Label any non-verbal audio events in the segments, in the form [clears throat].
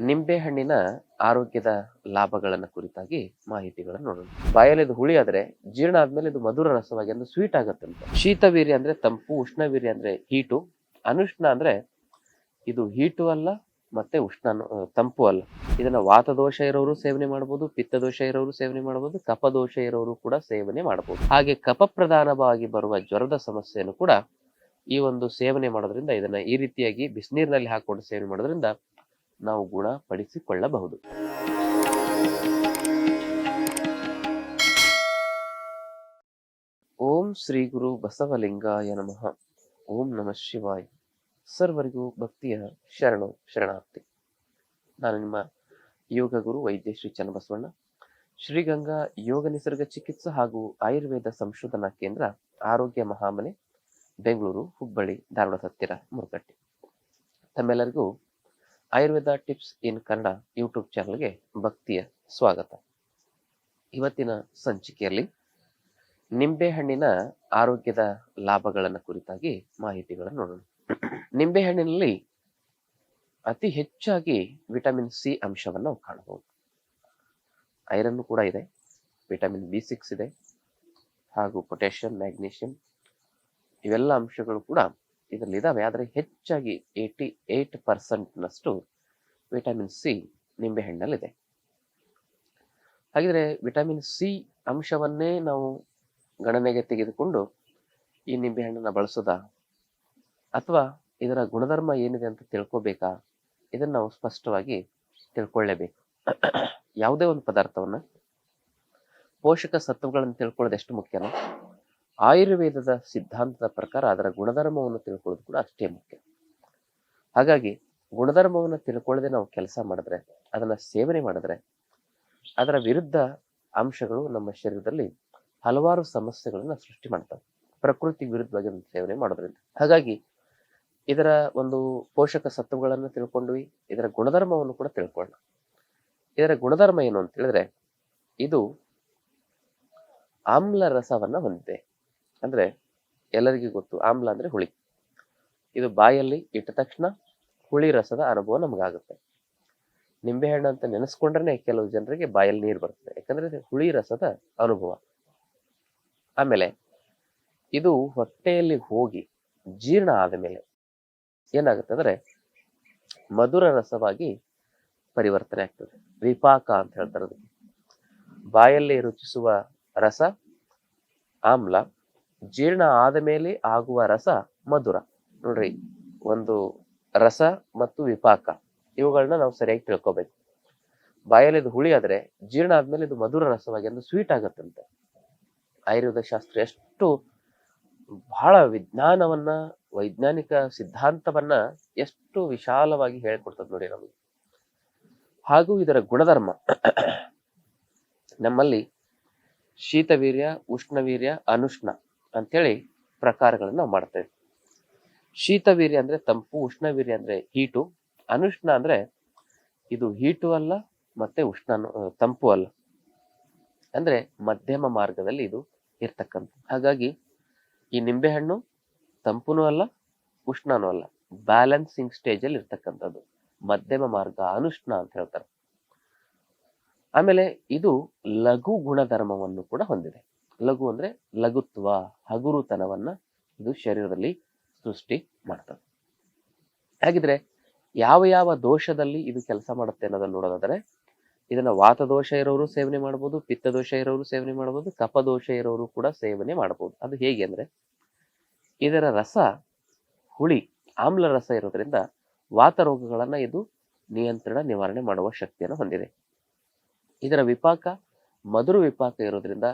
ನಿಂಬೆಹಣ್ಣಿನ ಆರೋಗ್ಯದ ಲಾಭಗಳನ್ನ ಕುರಿತಾಗಿ ಮಾಹಿತಿಗಳನ್ನು ನೋಡೋಣ. ಬಾಯಲ್ಲಿ ಇದು ಹುಳಿ ಆದ್ರೆ ಜೀರ್ಣ ಆದ್ಮೇಲೆ ಇದು ಮಧುರ ರಸವಾಗಿ ಅಂದ್ರೆ ಸ್ವೀಟ್ ಶೀತ ಶೀತವೀರ್ಯ ಅಂದ್ರೆ ತಂಪು, ಉಷ್ಣವೀರ್ಯ ಅಂದ್ರೆ ಹೀಟು ಅನುಷ್ಣ ಅಂದ್ರೆ ಇದು ಹೀಟು ಅಲ್ಲ ಮತ್ತೆ ಉಷ್ಣ ತಂಪು ಅಲ್ಲ. ಇದನ್ನ ವಾತದೋಷ ಇರೋರು ಸೇವನೆ ಮಾಡಬಹುದು ಪಿತ್ತದೋಷ ಇರೋರು ಸೇವನೆ ಮಾಡಬಹುದು ಕಪದೋಷ ಇರೋರು ಕೂಡ ಸೇವನೆ ಮಾಡಬಹುದು ಹಾಗೆ ಕಪ ಪ್ರಧಾನವಾಗಿ ಬರುವ ಜ್ವರದ ಸಮಸ್ಯೆಯನ್ನು ಕೂಡ ಈ ಒಂದು ಸೇವನೆ ಮಾಡೋದ್ರಿಂದ ಇದನ್ನ ಈ ರೀತಿಯಾಗಿ ಬಿಸಿನೀರಿನಲ್ಲಿ ಹಾಕೊಂಡು ಸೇವನೆ ಮಾಡೋದ್ರಿಂದ ನಾವು ಗುಣಪಡಿಸಿಕೊಳ್ಳಬಹುದು ಓಂ ಶ್ರೀ ಗುರು ಬಸವಲಿಂಗಾಯ ನಮಃ. ಓಂ ನಮಃ ಶಿವಾಯ. ಸರ್ವರಿಗೂ ಭಕ್ತಿಯ ಶರಣು, ಶರಣಾರ್ಥಿ. ನಾನು ನಿಮ್ಮ ಯೋಗ ಗುರು ವೈದ್ಯ ಶ್ರೀ ಚನ್ನಬಸವಣ್ಣ. ಶ್ರೀಗಂಗಾ ಯೋಗ ನಿಸರ್ಗ ಚಿಕಿತ್ಸಾ ಹಾಗೂ ಆಯುರ್ವೇದ ಸಂಶೋಧನಾ ಕೇಂದ್ರ ಆರೋಗ್ಯ ಮಹಾಮನೆ, ಬೆಂಗಳೂರು, ಹುಬ್ಬಳ್ಳಿ, ಧಾರವಾಡ ಹತ್ತಿರ ಮುರುಕಟ್ಟೆ ತಮ್ಮೆಲ್ಲರಿಗೂ Ayurveda tips in Kannada YouTube ಚಾನಲ್ಗೆ ಭಕ್ತಿಯ ಸ್ವಾಗತ. ಇವತ್ತಿನ ಸಂಚಿಕೆಯಲ್ಲಿ ನಿಂಬೆಹಣ್ಣಿನ ಆರೋಗ್ಯದ ಲಾಭಗಳನ್ನು ಕುರಿತಾಗಿ ಮಾಹಿತಿಗಳನ್ನು ನೋಡೋಣ. ನಿಂಬೆಹಣ್ಣಿನಲ್ಲಿ ಅತಿ ಹೆಚ್ಚಾಗಿ ವಿಟಮಿನ್ ಸಿ ಅಂಶವನ್ನು ಕಾಣಬಹುದು. ಐರನ್ ಕೂಡ ಇದೆ, ವಿಟಮಿನ್ ಬಿ ಸಿಕ್ಸ್ ಇದೆ, ಹಾಗೂ ಪೊಟ್ಯಾಷಿಯಂ, ಮ್ಯಾಗ್ನೀಷಿಯಂ ಇವೆಲ್ಲ ಅಂಶಗಳು ಕೂಡ ಇದರಲ್ಲಿ ಇದಾವೆ ಆದರೆ ಹೆಚ್ಚಾಗಿ ಏಯ್ಟಿ ಏಟ್ ಪರ್ಸೆಂಟ್ನಷ್ಟು ವಿಟಮಿನ್ ಸಿ ನಿಂಬೆಹಣ್ಣಲ್ಲಿದೆ ಹಾಗಿದ್ರೆ ವಿಟಮಿನ್ ಸಿ ಅಂಶವನ್ನೇ ನಾವು ಗಣನೆಗೆ ತೆಗೆದುಕೊಂಡು ಈ ನಿಂಬೆಹಣ್ಣನ್ನು ಬಳಸೋದಾ? ಅಥವಾ ಇದರ ಗುಣಧರ್ಮ ಏನಿದೆ ಅಂತ ತಿಳ್ಕೋಬೇಕಾ? ಇದನ್ನು ನಾವು ಸ್ಪಷ್ಟವಾಗಿ ತಿಳ್ಕೊಳ್ಳೇಬೇಕು. ಯಾವುದೇ ಒಂದು ಪದಾರ್ಥವನ್ನು ಪೋಷಕ ಸತ್ವಗಳನ್ನು ತಿಳ್ಕೊಳ್ಳೋದು ಎಷ್ಟು ಮುಖ್ಯನೋ ಆಯುರ್ವೇದದ ಸಿದ್ಧಾಂತದ ಪ್ರಕಾರ ಅದರ ಗುಣಧರ್ಮವನ್ನು ತಿಳ್ಕೊಳ್ಳೋದು ಕೂಡ ಅಷ್ಟೇ ಮುಖ್ಯ. ಹಾಗಾಗಿ ಗುಣಧರ್ಮವನ್ನು ತಿಳ್ಕೊಳ್ಳದೆ ನಾವು ಕೆಲಸ ಮಾಡಿದ್ರೆ, ಅದನ್ನು ಸೇವನೆ ಮಾಡಿದ್ರೆ, ಅದರ ವಿರುದ್ಧ ಅಂಶಗಳು ನಮ್ಮ ಶರೀರದಲ್ಲಿ ಹಲವಾರು ಸಮಸ್ಯೆಗಳನ್ನು ಸೃಷ್ಟಿ ಮಾಡ್ತವೆ. ಪ್ರಕೃತಿ ವಿರುದ್ಧವಾಗಿ ಸೇವನೆ ಮಾಡೋದ್ರಿಂದ. ಹಾಗಾಗಿ ಇದರ ಒಂದು ಪೋಷಕ ಸತ್ವಗಳನ್ನು ತಿಳ್ಕೊಂಡ್ವಿ, ಇದರ ಗುಣಧರ್ಮವನ್ನು ಕೂಡ ತಿಳ್ಕೊಳ್ಳೋಣ. ಇದರ ಗುಣಧರ್ಮ ಏನು ಅಂತ ಹೇಳಿದ್ರೆ, ಇದು ಆಮ್ಲ ರಸವನ್ನ ಹೊಂದಿದೆ. ಅಂದ್ರೆ ಎಲ್ಲರಿಗೂ ಗೊತ್ತು, ಆಮ್ಲ ಅಂದರೆ ಹುಳಿ. ಇದು ಬಾಯಲ್ಲಿ ಇಟ್ಟ ತಕ್ಷಣ ಹುಳಿ ರಸದ ಅನುಭವ ನಮಗಾಗುತ್ತೆ. ನಿಂಬೆಹಣ್ಣು ಅಂತ ನೆನೆಸ್ಕೊಂಡ್ರೆ ಕೆಲವು ಜನರಿಗೆ ಬಾಯಲ್ಲಿ ನೀರು ಬರ್ತದೆ. ಯಾಕಂದರೆ ಹುಳಿ ರಸದ ಅನುಭವ. ಆಮೇಲೆ ಇದು ಹೊಟ್ಟೆಯಲ್ಲಿ ಹೋಗಿ ಜೀರ್ಣ ಆದ ಮೇಲೆ ಏನಾಗುತ್ತೆ ಅಂದರೆ ಮಧುರ ರಸವಾಗಿ ಪರಿವರ್ತನೆ ಆಗ್ತದೆ. ವಿಪಾಕ ಅಂತ ಹೇಳ್ತಾರೆ ಬಾಯಲ್ಲಿ ರುಚಿಸುವ ರಸ, ಆಮ್ಲ ಜೀರ್ಣ ಆದ ಮೇಲೆ ಆಗುವ ರಸ ಮಧುರ. ನೋಡ್ರಿ, ಒಂದು ರಸ ಮತ್ತು ವಿಪಾಕ ಇವುಗಳನ್ನ ನಾವು ಸರಿಯಾಗಿ ತಿಳ್ಕೊಬೇಕು. ಬಾಯಲ್ಲಿ ಇದು ಹುಳಿ ಆದ್ರೆ ಜೀರ್ಣ ಆದ್ಮೇಲೆ ಇದು ಮಧುರ ರಸವಾಗಿ ಅಂದ್ರೆ ಸ್ವೀಟ್ ಆಗತ್ತಂತೆ. ಆಯುರ್ವೇದ ಶಾಸ್ತ್ರ ಎಷ್ಟು ಬಹಳ ವಿಜ್ಞಾನವನ್ನ, ವೈಜ್ಞಾನಿಕ ಸಿದ್ಧಾಂತವನ್ನ ಎಷ್ಟು ವಿಶಾಲವಾಗಿ ಹೇಳ್ಕೊಡ್ತದೆ ನೋಡಿ ನಮಗೆ. ಹಾಗೂ ಇದರ ಗುಣಧರ್ಮ. ನಮ್ಮಲ್ಲಿ ಶೀತವೀರ್ಯ, ಉಷ್ಣವೀರ್ಯ, ಅನುಷ್ಣ ಅಂತೇಳಿ ಪ್ರಕಾರಗಳನ್ನು ಮಾಡ್ತೇವೆ. ಶೀತವೀರ್ಯ ಅಂದರೆ ತಂಪು, ಉಷ್ಣವೀರ್ಯ ಅಂದರೆ ಹೀಟು. ಅನುಷ್ಣ ಅಂದ್ರೆ ಇದು ಹೀಟು ಅಲ್ಲ ಮತ್ತೆ ಉಷ್ಣ ತಂಪು ಅಲ್ಲ. ಅಂದ್ರೆ ಮಧ್ಯಮ ಮಾರ್ಗದಲ್ಲಿ ಇದು ಇರ್ತಕ್ಕಂಥ ಹಾಗಾಗಿ ಈ ನಿಂಬೆಹಣ್ಣು ತಂಪುನೂ ಅಲ್ಲ, ಉಷ್ಣನೂ ಅಲ್ಲ. ಬ್ಯಾಲೆನ್ಸಿಂಗ್ ಸ್ಟೇಜ್ ಅಲ್ಲಿ ಇರ್ತಕ್ಕಂಥದ್ದು. ಮಧ್ಯಮ ಮಾರ್ಗ, ಅನುಷ್ಣ ಅಂತ ಹೇಳ್ತಾರೆ. ಆಮೇಲೆ ಇದು ಲಘು ಗುಣಧರ್ಮವನ್ನು ಕೂಡ ಹೊಂದಿದೆ. ಲಘು ಅಂದ್ರೆ ಲಘುತ್ವ, ಹಗುರುತನವನ್ನ ಇದು ಶರೀರದಲ್ಲಿ ಸೃಷ್ಟಿ ಮಾಡ್ತದೆ. ಹಾಗಿದ್ರೆ ಯಾವ ಯಾವ ದೋಷದಲ್ಲಿ ಇದು ಕೆಲಸ ಮಾಡುತ್ತೆ ಅನ್ನೋದನ್ನ ನೋಡೋದಾದ್ರೆ, ಇದನ್ನ ವಾತದೋಷ ಇರೋರು ಸೇವನೆ ಮಾಡಬಹುದು ಪಿತ್ತದೋಷ ಇರೋರು ಸೇವನೆ ಮಾಡಬಹುದು ಕಫದೋಷ ಇರೋರು ಕೂಡ ಸೇವನೆ ಮಾಡಬಹುದು ಅದು ಹೇಗೆ ಅಂದ್ರೆ, ಇದರ ರಸ ಹುಳಿ, ಆಮ್ಲ ರಸ ಇರೋದ್ರಿಂದ ವಾತ ರೋಗಗಳನ್ನ ಇದು ನಿಯಂತ್ರಣ, ನಿವಾರಣೆ ಮಾಡುವ ಶಕ್ತಿಯನ್ನು ಹೊಂದಿದೆ. ಇದರ ವಿಪಾಕ, ಮಧುರ ವಿಪಾಕ ಇರೋದ್ರಿಂದ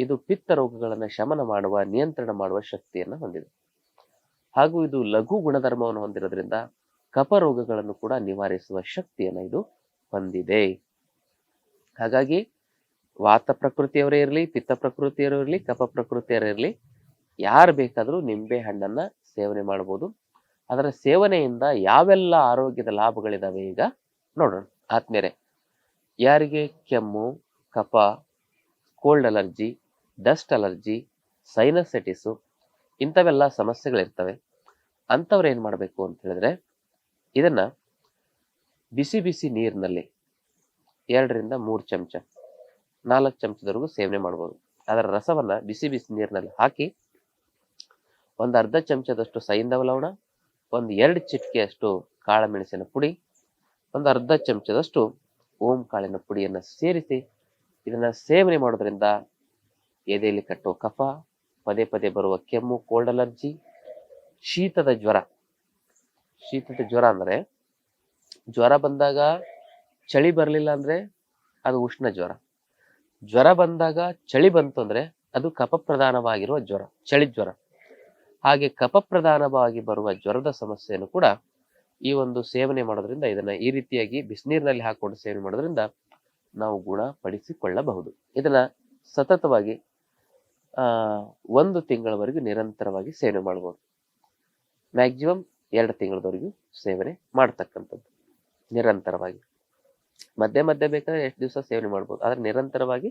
ಇದು ಪಿತ್ತ ರೋಗಗಳನ್ನು ಶಮನ ಮಾಡುವ, ನಿಯಂತ್ರಣ ಮಾಡುವ ಶಕ್ತಿಯನ್ನು ಹೊಂದಿದೆ. ಹಾಗೂ ಇದು ಲಘು ಗುಣಧರ್ಮವನ್ನು ಹೊಂದಿರೋದ್ರಿಂದ ಕಪ ರೋಗಗಳನ್ನು ಕೂಡ ನಿವಾರಿಸುವ ಶಕ್ತಿಯನ್ನು ಇದು ಹೊಂದಿದೆ. ಹಾಗಾಗಿ ವಾತ ಪ್ರಕೃತಿಯವರೇ ಇರಲಿ, ಪಿತ್ತ ಪ್ರಕೃತಿಯವರು ಇರಲಿ, ಕಫ ಪ್ರಕೃತಿಯವರೇ ಇರಲಿ, ಯಾರು ಬೇಕಾದರೂ ನಿಂಬೆ ಹಣ್ಣನ್ನ ಸೇವನೆ ಮಾಡಬಹುದು ಅದರ ಸೇವನೆಯಿಂದ ಯಾವೆಲ್ಲ ಆರೋಗ್ಯದ ಲಾಭಗಳಿದಾವೆ ಈಗ ನೋಡೋಣ. ಆತ್ಮೇರೆ ಯಾರಿಗೆ ಕೆಮ್ಮು, ಕಫ cold allergy dust allergy, sinusitis, ಇಂಥವೆಲ್ಲ ಸಮಸ್ಯೆಗಳಿರ್ತವೆ. ಅಂಥವ್ರು ಏನು ಮಾಡಬೇಕು ಅಂತ ಹೇಳಿದ್ರೆ, ಇದನ್ನು ಬಿಸಿ ಬಿಸಿ ನೀರಿನಲ್ಲಿ ಎರಡರಿಂದ ಮೂರು ಚಮಚ, ನಾಲ್ಕು ಚಮಚದವರೆಗೂ ಸೇವನೆ ಮಾಡ್ಬೋದು. ಅದರ ರಸವನ್ನು ಬಿಸಿ ಬಿಸಿ ನೀರಿನಲ್ಲಿ ಹಾಕಿ, ಒಂದು ಅರ್ಧ ಚಮಚದಷ್ಟು ಸೈಂಧವ ಲವಣ, ಒಂದು ಎರಡು ಚಿಟಿಕೆಯಷ್ಟು ಕಾಳುಮೆಣಸಿನ ಪುಡಿ, ಒಂದು ಅರ್ಧ ಚಮಚದಷ್ಟು ಓಂ ಕಾಳಿನ ಪುಡಿಯನ್ನು ಸೇರಿಸಿ, ಇದನ್ನು ಸೇವನೆ ಮಾಡೋದ್ರಿಂದ ಎದೆಯಲ್ಲಿ ಕಟ್ಟುವ ಕಫ, ಪದೇ ಪದೇ ಬರುವ ಕೆಮ್ಮು ಕೋಲ್ಡ್ ಅಲರ್ಜಿ ಶೀತದ ಜ್ವರ. ಶೀತದ ಜ್ವರ ಅಂದ್ರೆ ಜ್ವರ ಬಂದಾಗ ಚಳಿ ಬರಲಿಲ್ಲ ಅಂದ್ರೆ ಅದು ಉಷ್ಣ ಜ್ವರ. ಜ್ವರ ಬಂದಾಗ ಚಳಿ ಬಂತು ಅಂದ್ರೆ ಅದು ಕಫ ಪ್ರಧಾನವಾಗಿರುವ ಜ್ವರ, ಚಳಿ ಜ್ವರ. ಹಾಗೆ ಕಫ ಪ್ರಧಾನವಾಗಿ ಬರುವ ಜ್ವರದ ಸಮಸ್ಯೆಯನ್ನು ಕೂಡ ಈ ಒಂದು ಸೇವನೆ ಮಾಡೋದ್ರಿಂದ, ಇದನ್ನ ಈ ರೀತಿಯಾಗಿ ಬಿಸಿನೀರಿನಲ್ಲಿ ಹಾಕೊಂಡು ಸೇವನೆ ಮಾಡೋದ್ರಿಂದ ನಾವು ಗುಣಪಡಿಸಿಕೊಳ್ಳಬಹುದು. ಇದನ್ನ ಸತತವಾಗಿ ಒಂದು ತಿಂಗಳವರೆಗೂ ನಿರಂತರವಾಗಿ ಸೇವನೆ ಮಾಡಬಹುದು ಮ್ಯಾಕ್ಸಿಮಮ್ ಎರಡು ತಿಂಗಳವರೆಗೂ ಸೇವನೆ ಮಾಡ್ತಕ್ಕಂಥದ್ದು. ನಿರಂತರವಾಗಿ. ಮಧ್ಯೆ ಮಧ್ಯೆ ಬೇಕಾದ್ರೆ ಎಷ್ಟು ದಿವಸ ಸೇವನೆ ಮಾಡ್ಬೋದು. ಆದ್ರೆ ನಿರಂತರವಾಗಿ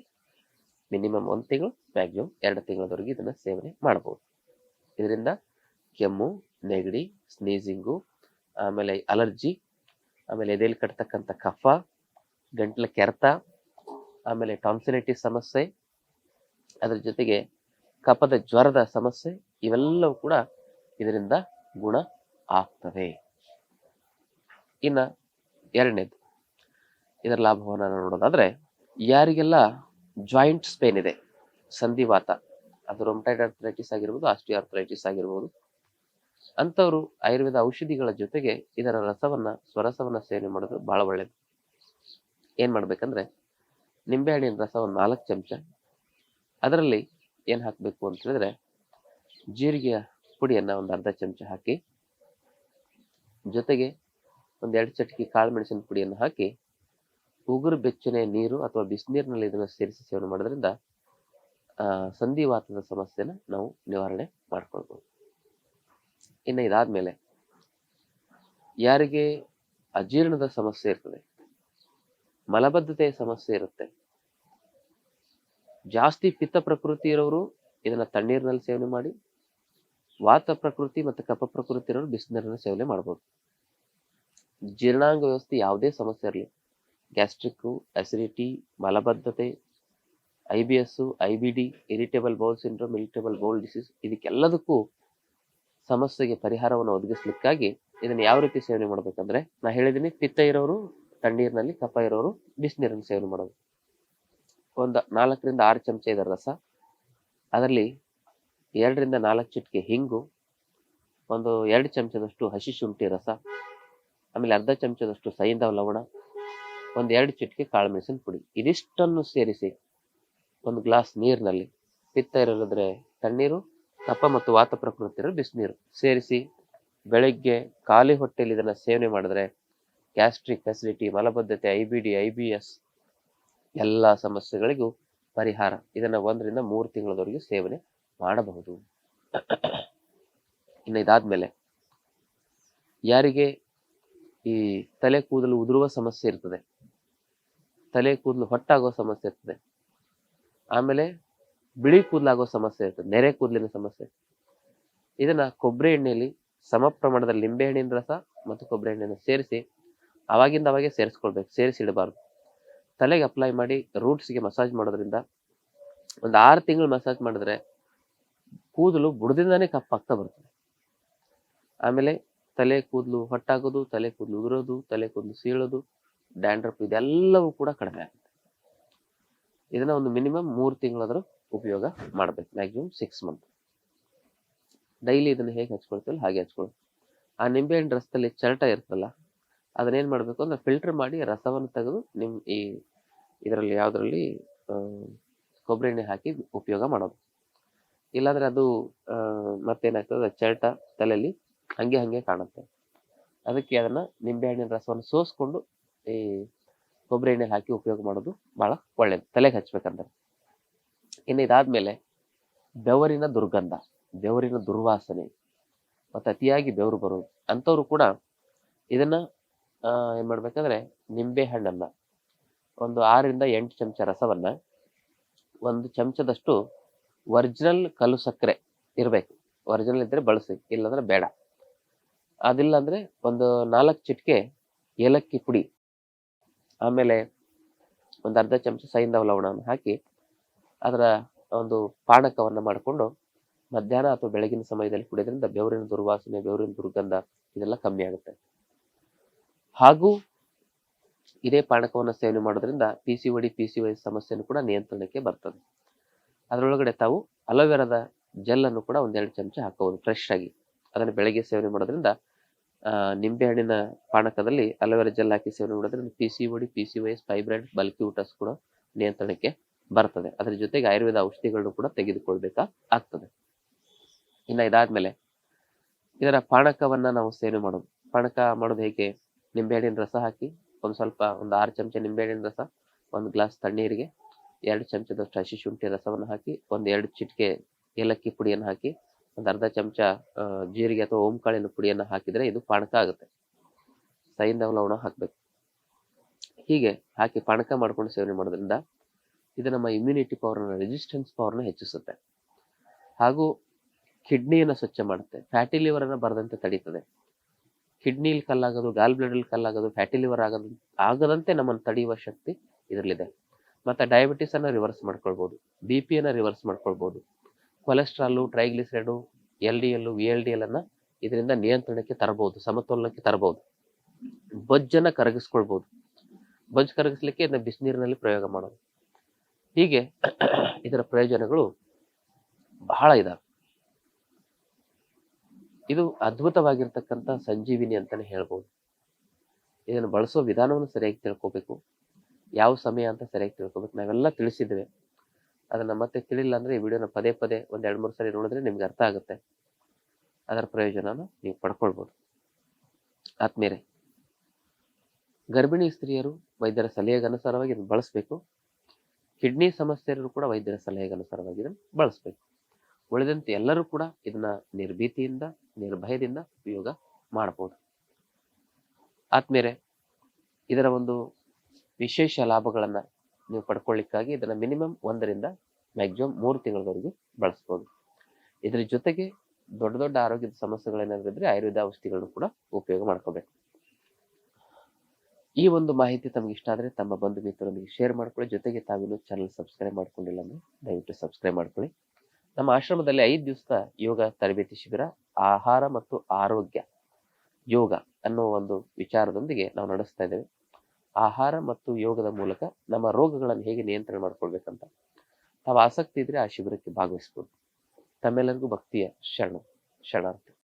ಮಿನಿಮಮ್ ಒಂದು ತಿಂಗಳು ಮ್ಯಾಕ್ಸಿಮಮ್ ಎರಡು ತಿಂಗಳವರೆಗೂ ಇದನ್ನು ಸೇವನೆ ಮಾಡಬಹುದು ಇದರಿಂದ ಕೆಮ್ಮು, ನೆಗಡಿ ಸ್ನೀಸಿಂಗು ಆಮೇಲೆ ಅಲರ್ಜಿ ಆಮೇಲೆ ಎದೆಯಲ್ಲಿ ಕಟ್ತಕ್ಕಂಥ ಕಫ, ಗಂಟ್ಲ ಕೆರೆತ, ಆಮೇಲೆ ಟಾನ್ಸಿಲೈಟಿಸ್ ಸಮಸ್ಯೆ ಅದ್ರ ಜೊತೆಗೆ ಕಪದ ಜ್ವರದ ಸಮಸ್ಯೆ ಇವೆಲ್ಲವೂ ಕೂಡ ಇದರಿಂದ ಗುಣ ಆಗ್ತವೆ ಇನ್ನ ಎರಡನೇದು, ಇದರ ಲಾಭವನ್ನು ನೋಡೋದಾದ್ರೆ, ಯಾರಿಗೆಲ್ಲ ಜಾಯಿಂಟ್ ಸ್ಪೇನ್ ಇದೆ, ಸಂಧಿವಾತ, ಅದು ರೊಮಟೈಡ್ ಆರ್ಥರೈಟಿಸ್ ಆಗಿರ್ಬೋದು ಆಸ್ಟಿ ಆರ್ಥರೈಟಿಸ್ ಆಗಿರ್ಬೋದು, ಅಂಥವರು ಆಯುರ್ವೇದ ಔಷಧಿಗಳ ಜೊತೆಗೆ ಇದರ ರಸವನ್ನ, ಸ್ವರಸವನ್ನ ಸೇವನೆ ಮಾಡೋದು ಬಹಳ ಒಳ್ಳೇದು. ಏನ್ ಮಾಡ್ಬೇಕಂದ್ರೆ ನಿಂಬೆಹಣ್ಣಿನ ರಸ ಒಂದು ನಾಲ್ಕು ಚಮಚ ಅದರಲ್ಲಿ ಏನು ಹಾಕಬೇಕು ಅಂತ ಹೇಳಿದ್ರೆ ಜೀರಿಗೆಯ ಪುಡಿಯನ್ನು ಒಂದು ಅರ್ಧ ಚಮಚ ಹಾಕಿ, ಜೊತೆಗೆ ಒಂದು ಎರಡು ಚಟಕಿ ಕಾಳು ಮೆಣಸಿನ ಪುಡಿಯನ್ನು ಹಾಕಿ, ಉಗುರು ಬೆಚ್ಚನೆ ನೀರು ಅಥವಾ ಬಿಸಿನೀರಿನಲ್ಲಿ ಇದನ್ನು ಸೇರಿಸಿ ಸೇವನೆ ಮಾಡೋದ್ರಿಂದ ಸಂಧಿವಾತದ ಸಮಸ್ಯೆನ ನಾವು ನಿವಾರಣೆ ಮಾಡ್ಕೊಳ್ಬೋದು. ಇನ್ನು ಇದಾದ್ಮೇಲೆ ಯಾರಿಗೆ ಅಜೀರ್ಣದ ಸಮಸ್ಯೆ ಇರ್ತದೆ, ಮಲಬದ್ಧತೆಯ ಸಮಸ್ಯೆ ಇರುತ್ತೆ ಜಾಸ್ತಿ ಪಿತ್ತ ಪ್ರಕೃತಿ ಇರೋರು ಇದನ್ನ ತಣ್ಣೀರಿನಲ್ಲಿ ಸೇವನೆ ಮಾಡಿ, ವಾತ ಪ್ರಕೃತಿ ಮತ್ತು ಕಫ ಪ್ರಕೃತಿ ಇರೋರು ಬಿಸಿನೀರನ್ನ ಸೇವನೆ ಮಾಡ್ಬೋದು. ಜೀರ್ಣಾಂಗ ವ್ಯವಸ್ಥೆ ಯಾವುದೇ ಸಮಸ್ಯೆ ಇರಲಿ. ಗ್ಯಾಸ್ಟ್ರಿಕ್ಕು ಅಸಿಡಿಟಿ, ಮಲಬದ್ಧತೆ, I B S, I B D, irritable bowel syndrome, irritable bowel disease ಇದಕ್ಕೆಲ್ಲದಕ್ಕೂ ಸಮಸ್ಯೆಗೆ ಪರಿಹಾರವನ್ನು ಒದಗಿಸ್ಲಿಕ್ಕಾಗಿ ಇದನ್ನು ಯಾವ ರೀತಿ ಸೇವನೆ ಮಾಡ್ಬೇಕಂದ್ರೆ, ನಾ ಹೇಳಿದ್ದೀನಿ ಪಿತ್ತ ಇರೋರು, ತಣ್ಣೀರಿನಲ್ಲಿ ಕಫ ಇರೋರು, ಬಿಸಿನೀರನ್ನು ಸೇವನೆ ಮಾಡೋದು. ಒಂದು ನಾಲ್ಕರಿಂದ ಆರು ಚಮಚ ಇದರ ರಸ. ಅದರಲ್ಲಿ ಎರಡರಿಂದ ನಾಲ್ಕು ಚಿಟಿಕೆ ಹಿಂಗು, ಒಂದು ಎರಡು ಚಮಚದಷ್ಟು ಹಸಿ ಶುಂಠಿ ರಸ, ಆಮೇಲೆ ಅರ್ಧ ಚಮಚದಷ್ಟು ಸೈಂಧವ ಲವಣ, ಒಂದು ಎರಡು ಚಿಟಿಕೆ ಕಾಳು ಮೆಣಸಿನ ಪುಡಿ. ಇದಿಷ್ಟನ್ನು ಸೇರಿಸಿ ಒಂದು ಗ್ಲಾಸ್ ನೀರಿನಲ್ಲಿ ಪಿತ್ತ ಇರೋದ್ರೆ ತಣ್ಣೀರು, ಕಪ್ಪ ಮತ್ತು ವಾತ ಪ್ರಕೃತಿ ಇರೋ ಬಿಸಿನೀರು ಸೇರಿಸಿ ಬೆಳಗ್ಗೆ ಖಾಲಿ ಹೊಟ್ಟೆಯಲ್ಲಿ ಇದನ್ನು ಸೇವನೆ ಮಾಡಿದ್ರೆ ಗ್ಯಾಸ್ಟ್ರಿಕ್ ಫೆಸಿಲಿಟಿ, ಮಲಬದ್ಧತೆ, I B D, I B S ಎಲ್ಲ ಸಮಸ್ಯೆಗಳಿಗೂ ಪರಿಹಾರ. ಇದನ್ನ ಒಂದರಿಂದ ಮೂರು ತಿಂಗಳವರೆಗೂ ಸೇವನೆ ಮಾಡಬಹುದು. ಇನ್ನು ಇದಾದ್ಮೇಲೆ, ಯಾರಿಗೆ ಈ ತಲೆ ಕೂದಲು ಉದುರುವ ಸಮಸ್ಯೆ ಇರ್ತದೆ, ತಲೆ ಕೂದಲು ಹೊಟ್ಟಾಗೋ ಸಮಸ್ಯೆ ಇರ್ತದೆ, ಆಮೇಲೆ ಬಿಳಿ ಕೂದಲಾಗುವ ಸಮಸ್ಯೆ ಇರ್ತದೆ, ನೆರೆ ಕೂದಲಿನ ಸಮಸ್ಯೆ, ಇದನ್ನ ಕೊಬ್ಬರಿ ಎಣ್ಣೆಯಲ್ಲಿ ಸಮ ಪ್ರಮಾಣದ ಲಿಂಬೆ ಹಣ್ಣಿನ ರಸ ಮತ್ತು ಕೊಬ್ಬರಿ ಎಣ್ಣೆಯನ್ನು ಸೇರಿಸಿ ಅವಾಗಿಂದ ಅವಾಗೆ ಸೇರಿಸ್ಕೊಳ್ಬೇಕು ಸೇರಿಸಿ ಇಡಬಾರ್ದು ತಲೆಗೆ ಅಪ್ಲೈ ಮಾಡಿ ರೂಟ್ಸ್ಗೆ ಮಸಾಜ್ ಮಾಡೋದ್ರಿಂದ ಒಂದು ಆರು ತಿಂಗಳು ಮಸಾಜ್ ಮಾಡಿದ್ರೆ ಕೂದಲು ಬುಡದಿಂದಾನೇ ಕಪ್ಪಾಗ್ತಾ ಬರ್ತದೆ. ಆಮೇಲೆ ತಲೆ ಕೂದಲು ಹೊಟ್ಟಾಗೋದು, ತಲೆ ಕೂದಲು ಉದುರೋದು, ತಲೆ ಕೂದಲು ಸೀಳೋದು ಡ್ಯಾಂಡ್ರಪ್ ಇದೆಲ್ಲವೂ ಕೂಡ ಕಡಿಮೆ ಆಗುತ್ತೆ. ಇದನ್ನ ಒಂದು ಮಿನಿಮಮ್ ಮೂರು ತಿಂಗಳಾದರೂ ಉಪಯೋಗ ಮಾಡಬೇಕು ಮ್ಯಾಕ್ಸಿಮಮ್ ಸಿಕ್ಸ್ ಮಂತ್ ಡೈಲಿ ಇದನ್ನು ಹೇಗೆ ಹಚ್ಕೊಳ್ತೀವಲ್ಲ ಹಾಗೆ ಹಚ್ಕೊಳ್ಳಿ ಆ ನಿಂಬೆಹಣ್ಣು ರಸದಲ್ಲಿ ಚರಟ ಇರ್ತಲ್ಲ ಅದನ್ನೇನು ಮಾಡಬೇಕು ಅಂದ್ರೆ ಫಿಲ್ಟರ್ ಮಾಡಿ ರಸವನ್ನು ತೆಗೆದು ನಿಮ್ಮ ಈ ಇದರಲ್ಲಿ ಯಾವುದರಲ್ಲಿ ಕೊಬ್ಬರಿ ಎಣ್ಣೆ ಹಾಕಿ ಉಪಯೋಗ ಮಾಡೋದು. ಇಲ್ಲಾಂದ್ರೆ ಅದು ಮತ್ತೇನಾಗ್ತದೆ, ಚರ್ಟ ತಲೆಯಲ್ಲಿ ಹಂಗೆ ಹಂಗೆ ಕಾಣುತ್ತೆ. ಅದಕ್ಕೆ ಅದನ್ನ ನಿಂಬೆಹಣ್ಣಿನ ರಸವನ್ನು ಸೋಸ್ಕೊಂಡು ಈ ಕೊಬ್ಬರಿ ಎಣ್ಣೆ ಹಾಕಿ ಉಪಯೋಗ ಮಾಡೋದು ಬಹಳ ಒಳ್ಳೇದು. ತಲೆಗೆ ಹಚ್ಬೇಕಂದ್ರೆ. ಇನ್ನು ಇದಾದ್ಮೇಲೆ ಬೆವರಿನ ದುರ್ಗಂಧ, ಬೆವರಿನ ದುರ್ವಾಸನೆ, ಮತ್ತೆ ಅತಿಯಾಗಿ ಬೆವರು ಬರೋದು. ಅಂಥವ್ರು ಕೂಡ ಇದನ್ನ ಏನು ಮಾಡ್ಬೇಕಂದ್ರೆ ನಿಂಬೆ ಹಣ್ಣನ್ನ ಒಂದು ಆರರಿಂದ ಎಂಟು ಚಮಚ ರಸವನ್ನ ಒಂದು ಚಮಚದಷ್ಟು ಒರಿಜಿನಲ್ ಕಲ್ಲು ಸಕ್ಕರೆ ಇರಬೇಕು. ಒರಿಜಿನಲ್ ಇದ್ದರೆ ಬಳಸಿ, ಇಲ್ಲಾಂದ್ರೆ ಬೇಡ. ಅದಿಲ್ಲ ಅಂದ್ರೆ ಒಂದು ನಾಲ್ಕು ಚಿಟಿಕೆ ಏಲಕ್ಕಿ ಪುಡಿ, ಆಮೇಲೆ ಒಂದು ಅರ್ಧ ಚಮಚ ಸೈಂಧವ ಲವಣವನ್ನು ಹಾಕಿ ಅದರ ಒಂದು ಪಾನಕವನ್ನು ಮಾಡಿಕೊಂಡು ಮಧ್ಯಾಹ್ನ ಅಥವಾ ಬೆಳಗಿನ ಸಮಯದಲ್ಲಿ ಕುಡಿಯೋದ್ರಿಂದ ಬೆವರಿನ ದುರ್ವಾಸನೆ, ಬೆವರಿನ ದುರ್ಗಂಧ ಇದೆಲ್ಲ ಕಮ್ಮಿ ಆಗುತ್ತೆ. ಹಾಗೂ ಇದೇ ಪಾನಕವನ್ನು ಸೇವನೆ ಮಾಡೋದ್ರಿಂದ P C OD P C Y ಸಮಸ್ಯೆನೂ ಕೂಡ ನಿಯಂತ್ರಣಕ್ಕೆ ಬರ್ತದೆ. ಅದರೊಳಗಡೆ ತಾವು ಅಲೋವೆರಾದ ಜೆಲ್ ಅನ್ನು ಕೂಡ ಒಂದೆರಡು ಚಮಚ ಹಾಕಬಹುದು ಫ್ರೆಶ್ ಆಗಿ. ಅದನ್ನು ಬೆಳಗ್ಗೆ ಸೇವನೆ ಮಾಡೋದ್ರಿಂದ ನಿಂಬೆಹಣ್ಣಿನ ಪಾನಕದಲ್ಲಿ ಅಲೋವೆರಾ ಜೆಲ್ ಹಾಕಿ ಸೇವನೆ ಮಾಡೋದ್ರಿಂದ P C OD P C Y fibroid bulky uterus ಕೂಡ ನಿಯಂತ್ರಣಕ್ಕೆ ಬರ್ತದೆ. ಅದರ ಜೊತೆಗೆ ಆಯುರ್ವೇದ ಔಷಧಿಗಳನ್ನು ಕೂಡ ತೆಗೆದುಕೊಳ್ಬೇಕಾ ಆಗ್ತದೆ. ಇನ್ನು ಇದಾದ್ಮೇಲೆ ಇದರ ಪಾನಕವನ್ನ ನಾವು ಸೇವನೆ ಮಾಡೋದು. ಪಾನಕ ಮಾಡೋದು ಹೇಗೆ? ನಿಂಬೆಹಣ್ಣಿನ ರಸ ಹಾಕಿ ಒಂದು ಸ್ವಲ್ಪ ಒಂದು ಆರು ಚಮಚ ನಿಂಬೆಹಣ್ಣಿನ ರಸ, ಒಂದು ಗ್ಲಾಸ್ ತಣ್ಣೀರಿಗೆ, ಎರಡು ಚಮಚದಷ್ಟು ಹಸಿ ಶುಂಠಿ ರಸವನ್ನು ಹಾಕಿ, ಒಂದು ಎರಡು ಚಿಟಿಕೆ ಏಲಕ್ಕಿ ಪುಡಿಯನ್ನು ಹಾಕಿ, ಒಂದು ಅರ್ಧ ಚಮಚ ಜೀರಿಗೆ ಅಥವಾ ಓಂಕಾಳಿನ ಪುಡಿಯನ್ನು ಹಾಕಿದ್ರೆ ಇದು ಪಾನಕ ಆಗುತ್ತೆ. ಸೈಂಧವ ಲವಣ ಹಾಕಬೇಕು. ಹೀಗೆ ಹಾಕಿ ಪಾನಕ ಮಾಡ್ಕೊಂಡು ಸೇವನೆ ಮಾಡೋದ್ರಿಂದ ಇದು ನಮ್ಮ ಇಮ್ಯುನಿಟಿ ಪವರ್ನ ರೆಸಿಸ್ಟೆನ್ಸ್ ಪವರ್ನ ಹೆಚ್ಚಿಸುತ್ತೆ. ಹಾಗೂ ಕಿಡ್ನಿಯನ್ನು ಸ್ವಚ್ಛ ಮಾಡುತ್ತೆ. ಫ್ಯಾಟಿ ಲಿವರ್ ಅನ್ನ ಬರದಂತೆ ತಡೀತದೆ. ಕಿಡ್ನಿಲಿ ಕಲ್ಲಾಗೋದು ಗಾಲ್ ಬ್ಲಡಲ್ಲಿ ಕಲ್ಲಾಗೋದು ಫ್ಯಾಟಿ ಲಿವರ್ ಆಗೋದು, ಆಗದಂತೆ ನಮ್ಮನ್ನು ತಡೆಯುವ ಶಕ್ತಿ ಇದರಲ್ಲಿದೆ. ಮತ್ತೆ ಡಯಾಬಿಟಿಸ್ ಅನ್ನ ರಿವರ್ಸ್ ಮಾಡ್ಕೊಳ್ಬೋದು ಬಿ ಪಿಯನ್ನು ರಿವರ್ಸ್ ಮಾಡ್ಕೊಳ್ಬೋದು. Cholesterol triglyceride L D L V L D L ಅನ್ನ ಇದರಿಂದ ನಿಯಂತ್ರಣಕ್ಕೆ ತರಬಹುದು, ಸಮತೋಲನಕ್ಕೆ ತರಬಹುದು. ಬೊಜ್ಜನ್ನು ಕರಗಿಸ್ಕೊಳ್ಬೋದು. ಬೊಜ್ಜು ಕರಗಿಸ್ಲಿಕ್ಕೆ ಇದನ್ನ ಬಿಸಿನೀರಿನಲ್ಲಿ ಪ್ರಯೋಗ ಮಾಡೋದು. ಹೀಗೆ [clears throat] ಇದರ ಪ್ರಯೋಜನಗಳು ಬಹಳ ಇದಾವೆ. ಇದು ಅದ್ಭುತವಾಗಿರ್ತಕ್ಕಂಥ ಸಂಜೀವಿನಿ ಅಂತಾನೆ ಹೇಳ್ಬೋದು. ಇದನ್ನು ಬಳಸೋ ವಿಧಾನವನ್ನು ಸರಿಯಾಗಿ ತಿಳ್ಕೊಬೇಕು. ಯಾವ ಸಮಯ ಅಂತ ಸರಿಯಾಗಿ ತಿಳ್ಕೊಬೇಕು. ನಾವೆಲ್ಲ ತಿಳಿಸಿದ್ದೇವೆ. ಅದನ್ನ ಮತ್ತೆ ತಿಳಿಲ್ಲ ಅಂದ್ರೆ ಈ ವಿಡಿಯೋನ ಪದೇ ಪದೇ ಒಂದು ಎರಡು ಮೂರು ಸರಿ ನೋಡಿದ್ರೆ ನಿಮ್ಗೆ ಅರ್ಥ ಆಗುತ್ತೆ. ಅದರ ಪ್ರಯೋಜನನ ನೀವು ಪಡ್ಕೊಳ್ಬೋದು. ಆತ್ಮೇರೆ ಗರ್ಭಿಣಿ ಸ್ತ್ರೀಯರು ವೈದ್ಯರ ಸಲಹೆಗೆ ಅನುಸಾರವಾಗಿ ಇದನ್ನು ಬಳಸಬೇಕು. ಕಿಡ್ನಿ ಸಮಸ್ಯೆಯರು ಕೂಡ ವೈದ್ಯರ ಸಲಹೆಗೆ ಅನುಸಾರವಾಗಿ ಇದನ್ನು ಬಳಸಬೇಕು. ಉಳಿದಂತೆ ಎಲ್ಲರೂ ಕೂಡ ಇದನ್ನ ನಿರ್ಭೀತಿಯಿಂದ, ನಿರ್ಭಯದಿಂದ ಉಪಯೋಗ ಮಾಡಬಹುದು ಆದ್ಮೇಲೆ ಇದರ ಒಂದು ವಿಶೇಷ ಲಾಭಗಳನ್ನ ನೀವು ಪಡ್ಕೊಳ್ಳಿಕ್ಕಾಗಿ ಇದನ್ನ ಮಿನಿಮಮ್ ಒಂದರಿಂದ ಮ್ಯಾಕ್ಸಿಮಮ್ ಮೂರು ತಿಂಗಳವರೆಗೆ ಬಳಸ್ಬೋದು. ಇದರ ಜೊತೆಗೆ ದೊಡ್ಡ ದೊಡ್ಡ ಆರೋಗ್ಯದ ಸಮಸ್ಯೆಗಳೇನಾದ್ರೂ ಇದ್ರೆ ಆಯುರ್ವೇದ ಔಷಧಿಗಳನ್ನು ಕೂಡ ಉಪಯೋಗ ಮಾಡ್ಕೋಬೇಕು. ಈ ಒಂದು ಮಾಹಿತಿ ತಮಗೆ ಇಷ್ಟ ಆದ್ರೆ ತಮ್ಮ ಬಂಧು ಮಿತ್ರರೊಂದಿಗೆ ಶೇರ್ ಮಾಡ್ಕೊಳ್ಳಿ. ಜೊತೆಗೆ ತಾವಿನ್ನೂ ಚಾನಲ್ ಸಬ್ಸ್ಕ್ರೈಬ್ ಮಾಡ್ಕೊಂಡಿಲ್ಲ ಅಂದ್ರೆ ದಯವಿಟ್ಟು ಸಬ್ಸ್ಕ್ರೈಬ್ ಮಾಡ್ಕೊಳ್ಳಿ. ನಮ್ಮ ಆಶ್ರಮದಲ್ಲಿ ಐದು ದಿವಸದ ಯೋಗ ತರಬೇತಿ ಶಿಬಿರ, ಆಹಾರ ಮತ್ತು ಆರೋಗ್ಯ ಯೋಗ ಅನ್ನೋ ಒಂದು ವಿಚಾರದೊಂದಿಗೆ ನಾವು ನಡೆಸ್ತಾ ಇದ್ದೇವೆ. ಆಹಾರ ಮತ್ತು ಯೋಗದ ಮೂಲಕ ನಮ್ಮ ರೋಗಗಳನ್ನು ಹೇಗೆ ನಿಯಂತ್ರಣ ಮಾಡ್ಕೊಳ್ಬೇಕಂತ ತಾವು ಆಸಕ್ತಿ ಇದ್ರೆ ಆ ಶಿಬಿರಕ್ಕೆ ಭಾಗವಹಿಸ್ಬೋದು. ತಮ್ಮೆಲ್ಲರಿಗೂ ಭಕ್ತಿಯ ಶರಣ, ಶರಣಾರ್ಥಿ.